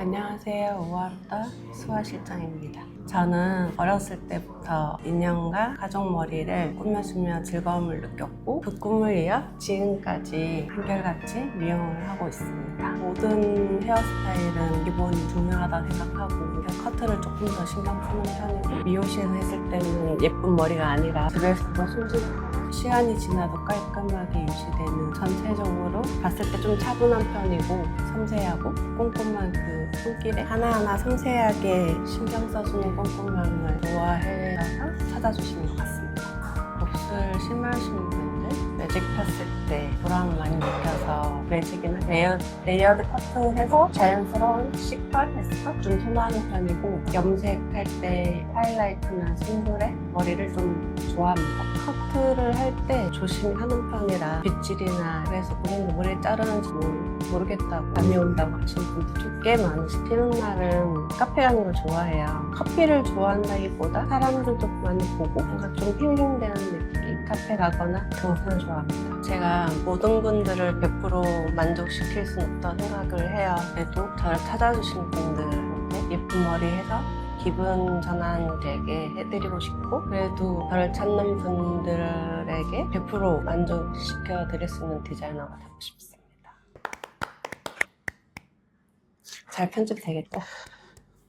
안녕하세요. 우아르다 수아 실장입니다. 저는 어렸을 때부터 인형과 가족머리를 꾸며주며 즐거움을 느꼈고 그 꿈을 이어 지금까지 한결같이 미용을 하고 있습니다. 모든 헤어스타일은 기본이 중요하다고 생각하고 커트를 조금 더 신경 쓰는 편이고 미용실에서 했을 때는 예쁜 머리가 아니라 집에서도 손질 시간이 지나도 깔끔하게 유지되는 전체적으로 봤을 때 좀 차분한 편이고 섬세하고 꼼꼼한 그 손길에 하나하나 섬세하게 신경 써주는 꼼꼼함을 좋아해서 찾아주시는 것 같습니다. 곱슬 심하신 분들 매직 폈을 때 보람을 많이 느껴서 매직이나 레이어, 레이어드 커트해서 자연스러운 C컷, S컷 좀 선호하는 편이고 염색할 때 하이라이트나 심플에 머리를 좀 좋아합니다. 커트를 할 때 조심히 하는 편이라 빗질이나 그래서 본인도 머리를 자르는지 모르겠다고 잠이 온다고 하시는 분들도 꽤 많으시 피는 날은 카페 가는 걸 좋아해요. 커피를 좋아한다기보다 사람들도 많이 보고 뭔가 좀 힐링되는 느낌 카페 가거나 등산을 좋아합니다. 제가 모든 분들을 100% 만족시킬 수는 없다고 생각을 해요. 그래도 저를 찾아주신 분들한테 예쁜 머리 해서 기분 전환 되게 해드리고 싶고 그래도 저를 찾는 분들에게 100% 만족시켜 드릴 수 있는 디자이너가 되고 싶습니다. 잘 편집되겠죠?